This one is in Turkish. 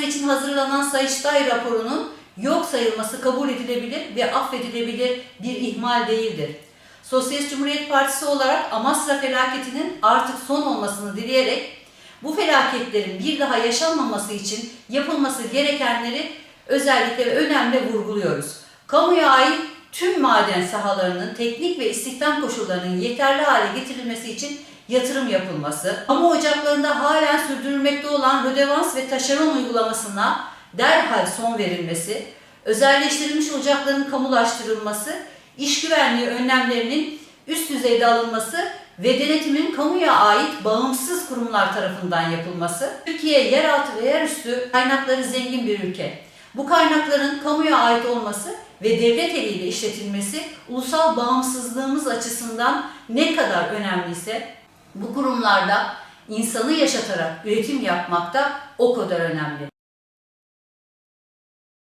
Basra için hazırlanan Sayıştay raporunun yok sayılması kabul edilebilir ve affedilebilir bir ihmal değildir. Sosyalist Cumhuriyet Partisi olarak Amasra felaketinin artık son olmasını dileyerek bu felaketlerin bir daha yaşanmaması için yapılması gerekenleri özellikle ve önemli vurguluyoruz. Kamuya ait tüm maden sahalarının teknik ve istihdam koşullarının yeterli hale getirilmesi için yatırım yapılması, kamu ocaklarında halen sürdürülmekte olan rödevans ve taşeron uygulamasına derhal son verilmesi, özelleştirilmiş ocakların kamulaştırılması, iş güvenliği önlemlerinin üst düzeyde alınması ve denetimin kamuya ait bağımsız kurumlar tarafından yapılması. Türkiye yeraltı ve yerüstü kaynakları zengin bir ülke. Bu kaynakların kamuya ait olması ve devlet eliyle işletilmesi ulusal bağımsızlığımız açısından ne kadar önemliyse bu kurumlarda insanı yaşatarak üretim yapmak da o kadar önemli.